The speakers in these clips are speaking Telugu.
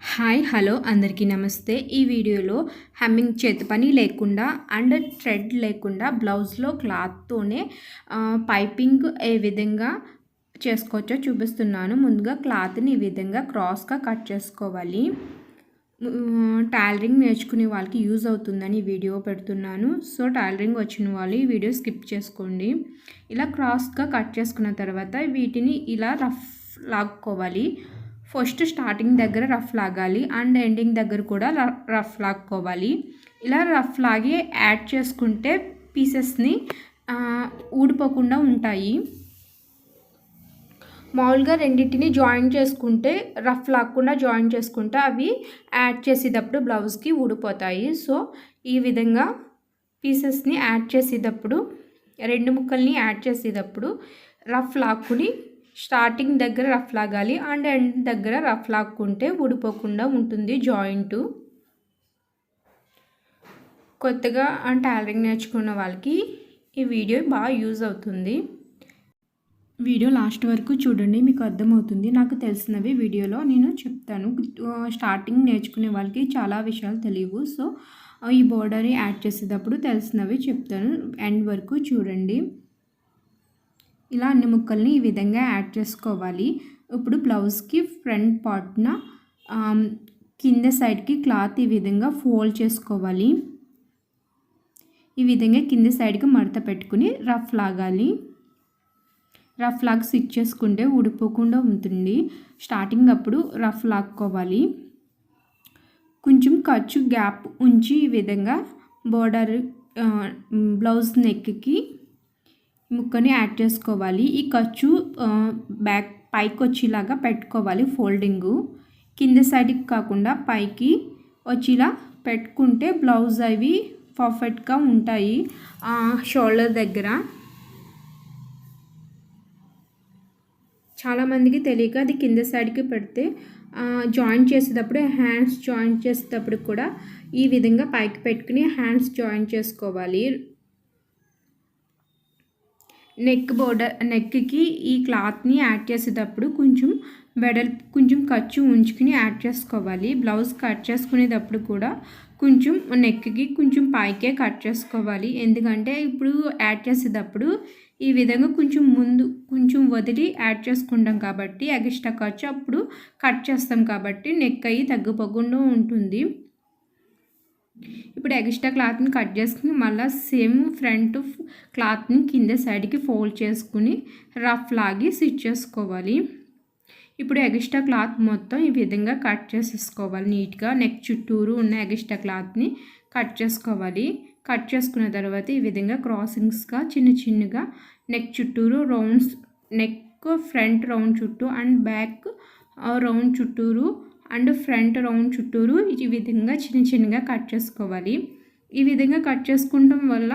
హాయ్ హలో అందరికీ నమస్తే. ఈ వీడియోలో హమ్మింగ్ చేతి పని లేకుండా అండ్ థ్రెడ్ లేకుండా బ్లౌజ్లో క్లాత్తోనే పైపింగ్ ఏ విధంగా చేసుకోవచ్చో చూపిస్తున్నాను. ముందుగా క్లాత్ని ఈ విధంగా క్రాస్గా కట్ చేసుకోవాలి. టైలరింగ్ నేర్చుకునే వాళ్ళకి యూజ్ అవుతుందని వీడియో పెడుతున్నాను. సో టైలరింగ్ వచ్చిన వాళ్ళు ఈ వీడియో స్కిప్ చేసుకోండి. ఇలా క్రాస్గా కట్ చేసుకున్న తర్వాత వీటిని ఇలా రఫ్ లాక్కోవాలి. ఫస్ట్ స్టార్టింగ్ దగ్గర రఫ్ లాగాలి అండ్ ఎండింగ్ దగ్గర కూడా రఫ్ లాక్కోవాలి. ఇలా రఫ్ లాగి యాడ్ చేసుకుంటే పీసెస్ని ఊడిపోకుండా ఉంటాయి. మామూలుగా రెండింటిని జాయిన్ చేసుకుంటే రఫ్ లాక్కుండా జాయిన్ చేసుకుంటే అవి యాడ్ చేసేటప్పుడు బ్లౌజ్కి ఊడిపోతాయి. సో ఈ విధంగా పీసెస్ని యాడ్ చేసేటప్పుడు రెండు ముక్కల్ని యాడ్ చేసేటప్పుడు రఫ్ లాక్కుని స్టార్టింగ్ దగ్గర రఫ్ లాగాలి అండ్ ఎండ్ దగ్గర రఫ్ లాక్కుంటే ఊడిపోకుండా ఉంటుంది జాయింట్. కొత్తగా టైలరింగ్ నేర్చుకున్న వాళ్ళకి ఈ వీడియో బాగా యూజ్ అవుతుంది. వీడియో లాస్ట్ వరకు చూడండి మీకు అర్థమవుతుంది. నాకు తెలిసినవి వీడియోలో నేను చెప్తాను. స్టార్టింగ్ నేర్చుకునే వాళ్ళకి చాలా విషయాలు తెలియవు. సో ఈ బోర్డర్ యాడ్ చేసేటప్పుడు తెలిసినవి చెప్తాను. ఎండ్ వరకు చూడండి. ఇలా అన్ని ముక్కల్ని ఈ విధంగా యాడ్ చేసుకోవాలి. ఇప్పుడు బ్లౌజ్కి ఫ్రంట్ పార్ట్న కింద సైడ్కి క్లాత్ ఈ విధంగా ఫోల్డ్ చేసుకోవాలి. ఈ విధంగా కింద సైడ్కి మడత పెట్టుకుని రఫ్ లాగాలి. రఫ్ లాగ్ స్టిచ్ చేసుకుంటే ఊడిపోకుండా ఉంటుంది. స్టార్టింగ్ అప్పుడు రఫ్ లాక్కోవాలి. కొంచెం ఖర్చు గ్యాప్ ఉంచి ఈ విధంగా బోర్డర్ బ్లౌజ్ నెక్కి ముక్కని యాడ్ చేసుకోవాలి. ఈ ఖర్చు బ్యాక్ పైకి వచ్చేలాగా పెట్టుకోవాలి ఫోల్డింగు. కింద సైడ్కి కాకుండా పైకి వచ్చేలా పెట్టుకుంటే బ్లౌజ్ అవి పర్ఫెక్ట్గా ఉంటాయి. షోల్డర్ దగ్గర. చాలామందికి తెలియక అది కింద సైడ్కి పెడితే జాయిన్ చేసేటప్పుడు హ్యాండ్స్ జాయిన్ చేసేటప్పుడు కూడా ఈ విధంగా పైకి పెట్టుకుని హ్యాండ్స్ జాయిన్ చేసుకోవాలి. నెక్ బోర్డర్ నెక్కి ఈ క్లాత్ని యాడ్ చేసేటప్పుడు కొంచెం వెడల్పు కొంచెం ఖర్చు ఉంచుకుని యాడ్ చేసుకోవాలి. బ్లౌజ్ కట్ చేసుకునేటప్పుడు కూడా కొంచెం నెక్కి కొంచెం పైకే కట్ చేసుకోవాలి. ఎందుకంటే ఇప్పుడు యాడ్ చేసేటప్పుడు ఈ విధంగా కొంచెం ముందు కొంచెం వదిలి యాడ్ చేసుకుంటాం కాబట్టి ఎక్స్ట్రా ఖర్చు అప్పుడు కట్ చేస్తాం కాబట్టి నెక్ అయ్యి తగ్గిపోకుండా ఉంటుంది. ఇప్పుడు ఎక్స్ట్రా క్లాత్ని కట్ చేసుకుని మళ్ళీ సేమ్ ఫ్రంట్ క్లాత్ని కింద సైడ్కి ఫోల్డ్ చేసుకుని రఫ్ లాగి స్టిచ్ చేసుకోవాలి. ఇప్పుడు ఎక్స్ట్రా క్లాత్ మొత్తం ఈ విధంగా కట్ చేసేసుకోవాలి. నీట్గా నెక్ చుట్టూరు ఉన్న ఎక్స్ట్రా క్లాత్ని కట్ చేసుకోవాలి. కట్ చేసుకున్న తర్వాత ఈ విధంగా క్రాసింగ్స్గా చిన్న చిన్నగా నెక్ చుట్టూరు రౌండ్స్ నెక్ ఫ్రంట్ రౌండ్ చుట్టూ అండ్ బ్యాక్ రౌండ్ చుట్టూరు అండ్ ఫ్రంట్ రౌండ్ చుట్టూరు ఈ విధంగా చిన్న చిన్నగా కట్ చేసుకోవాలి. ఈ విధంగా కట్ చేసుకోవటం వల్ల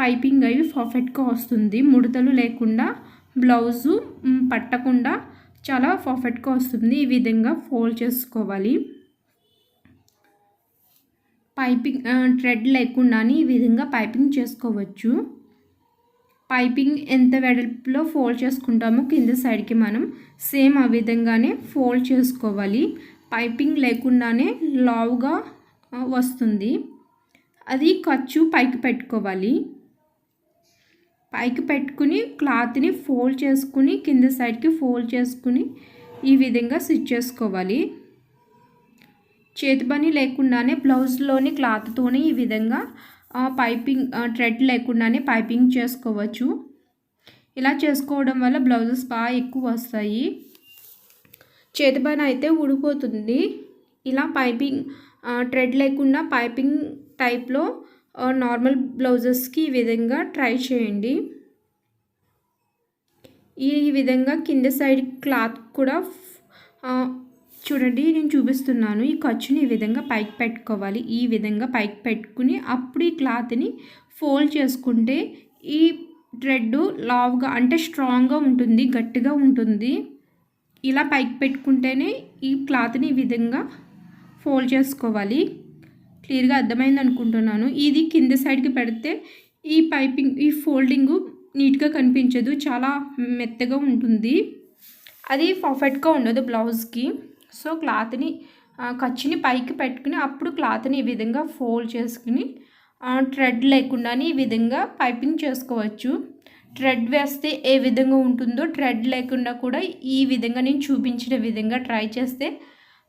పైపింగ్ అవి పర్ఫెక్ట్గా వస్తుంది. ముడతలు లేకుండా బ్లౌజు పట్టకుండా చాలా పర్ఫెక్ట్గా వస్తుంది. ఈ విధంగా ఫోల్డ్ చేసుకోవాలి. పైపింగ్ థ్రెడ్ లేకుండానే ఈ విధంగా పైపింగ్ చేసుకోవచ్చు. పైపింగ్ ఎంత వెడల్పులో ఫోల్డ్ చేసుకుంటామో కింద సైడ్కి మనం సేమ్ ఆ విధంగానే ఫోల్డ్ చేసుకోవాలి. పైపింగ్ లేకుండానే లావుగా వస్తుంది. అది ఖర్చు పైకి పెట్టుకోవాలి. పైకి పెట్టుకుని క్లాత్ని ఫోల్డ్ చేసుకుని కింద సైడ్కి ఫోల్డ్ చేసుకుని ఈ విధంగా స్టిచ్ చేసుకోవాలి. చేతి పని లేకుండానే బ్లౌజ్లోని క్లాత్తోనే ఈ విధంగా పైపింగ్ థ్రెడ్ లేకుండానే పైపింగ్ చేసుకోవచ్చు. ఇలా చేసుకోవడం వల్ల బ్లౌజెస్ బాగా ఎక్కువ వస్తాయి. చేతి పని అయితే ఊడిపోతుంది. ఇలా పైపింగ్ థ్రెడ్ లేకుండా పైపింగ్ టైప్లో నార్మల్ బ్లౌజెస్కి ఈ విధంగా ట్రై చేయండి. ఈ విధంగా కింద సైడ్ క్లాత్ కూడా చూడండి నేను చూపిస్తున్నాను. ఈ ఖర్చుని ఈ విధంగా పైకి పెట్టుకోవాలి. ఈ విధంగా పైకి పెట్టుకుని అప్పుడు ఈ క్లాత్ని ఫోల్డ్ చేసుకుంటే ఈ థ్రెడ్ లావుగా అంటే స్ట్రాంగ్గా ఉంటుంది గట్టిగా ఉంటుంది. ఇలా పైకి పెట్టుకుంటేనే ఈ క్లాత్ని ఈ విధంగా ఫోల్డ్ చేసుకోవాలి. క్లియర్గా అర్థమైంది అనుకుంటున్నాను. ఇది కింద సైడ్కి పెడితే ఈ పైపింగ్ ఈ ఫోల్డింగ్ నీట్గా కనిపించదు. చాలా మెత్తగా ఉంటుంది. అది పర్ఫెక్ట్గా ఉండదు బ్లౌజ్కి. సో క్లాత్ని ఖర్చుని పైకి పెట్టుకుని అప్పుడు క్లాత్ని ఈ విధంగా ఫోల్డ్ చేసుకుని థ్రెడ్ లేకుండానే ఈ విధంగా పైపింగ్ చేసుకోవచ్చు. థ్రెడ్ వేస్తే ఏ విధంగా ఉంటుందో థ్రెడ్ లేకుండా కూడా ఈ విధంగా నేను చూపించిన విధంగా ట్రై చేస్తే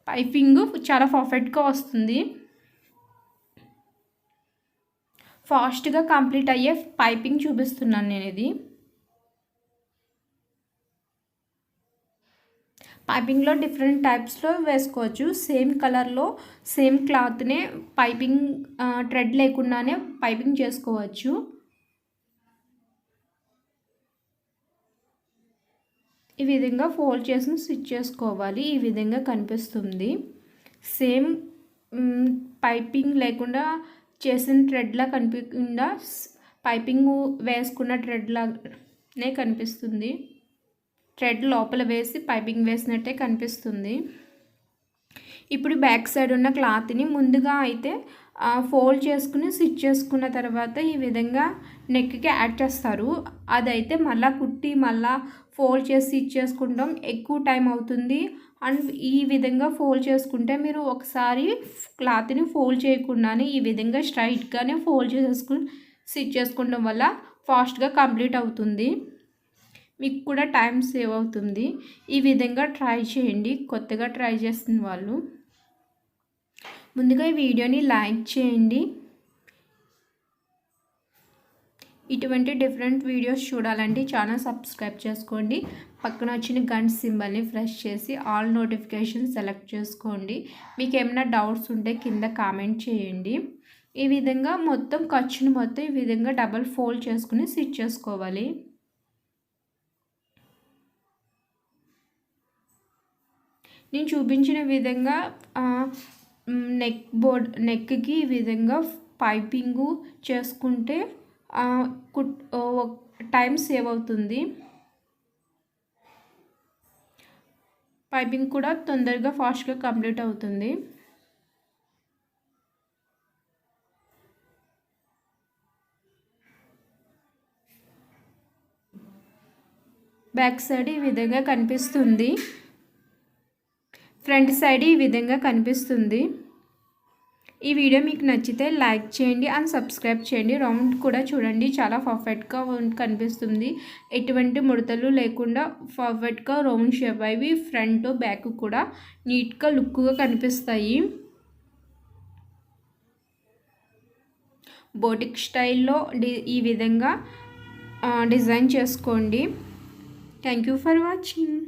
పైపింగ్ చాలా పర్ఫెక్ట్గా వస్తుంది. ఫాస్ట్గా కంప్లీట్ అయ్యే పైపింగ్ చూపిస్తున్నాను నేను ఇది పైపింగ్లో డిఫరెంట్ టైప్స్లో వేసుకోవచ్చు. సేమ్ కలర్లో సేమ్ క్లాత్నే పైపింగ్ థ్రెడ్ లేకుండానే పైపింగ్ చేసుకోవచ్చు. ఈ విధంగా ఫోల్డ్ చేసి స్టిచ్ చేసుకోవాలి. ఈ విధంగా కనిపిస్తుంది. సేమ్ పైపింగ్ లేకుండా చేసిన థ్రెడ్లా కనిపించకుండా పైపింగ్ వేసుకున్న థ్రెడ్లానే కనిపిస్తుంది. థ్రెడ్ లోపల వేసి పైపింగ్ వేసినట్టే కనిపిస్తుంది. ఇప్పుడు బ్యాక్ సైడ్ ఉన్న క్లాత్ని ముందుగా అయితే ఫోల్డ్ చేసుకుని స్టిచ్ చేసుకున్న తర్వాత ఈ విధంగా నెక్కి యాడ్ చేస్తారు. అదైతే మళ్ళీ కుట్టి మళ్ళీ ఫోల్డ్ చేసి స్టిచ్ చేసుకుంటాం. ఎక్కువ టైం అవుతుంది. అండ్ ఈ విధంగా ఫోల్డ్ చేసుకుంటే మీరు ఒకసారి క్లాత్ని ఫోల్డ్ చేయకుండానే ఈ విధంగా స్ట్రైట్గానే ఫోల్డ్ చేసేసుకుని స్టిచ్ చేసుకోవడం వల్ల ఫాస్ట్గా కంప్లీట్ అవుతుంది. మీకు కూడా టైం సేవ్ అవుతుంది. ఈ విధంగా ట్రై చేయండి. కొత్తగా ట్రై చేస్తున్న వాళ్ళు ముందుగా ఈ వీడియోని లైక్ చేయండి. ఇటువంటి డిఫరెంట్ వీడియోస్ చూడాలంటే ఛానల్ సబ్స్క్రైబ్ చేసుకోండి. పక్కన వచ్చిన గంట సింబల్ని ఫ్రెష్ చేసి ఆల్ నోటిఫికేషన్ సెలెక్ట్ చేసుకోండి. మీకు ఏమైనా డౌట్స్ ఉంటే కింద కామెంట్ చేయండి. ఈ విధంగా మొత్తం ఖర్చును మొత్తం ఈ విధంగా డబల్ ఫోల్డ్ చేసుకుని స్టిచ్ చేసుకోవాలి. నేను చూపించిన విధంగా నెక్ బోర్డ్ నెక్కి ఈ విధంగా పైపింగు చేసుకుంటే కుట్ టైం సేవ్ అవుతుంది. పైపింగ్ కూడా తొందరగా ఫాస్ట్గా కంప్లీట్ అవుతుంది. బ్యాక్ సైడ్ ఈ విధంగా కనిపిస్తుంది. ఫ్రంట్ సైడ్ ఈ విధంగా కనిపిస్తుంది. ఈ వీడియో మీకు నచ్చితే లైక్ చేయండి అండ్ సబ్స్క్రైబ్ చేయండి. రౌండ్ కూడా చూడండి. చాలా పర్ఫెక్ట్గా కనిపిస్తుంది. ఎటువంటి ముడతలు లేకుండా పర్ఫెక్ట్గా రౌండ్ షేప్ అవి ఫ్రంట్ బ్యాక్ కూడా నీట్గా లుక్గా కనిపిస్తాయి. బోటిక్ స్టైల్లో ఈ విధంగా డిజైన్ చేసుకోండి. Thank you for watching.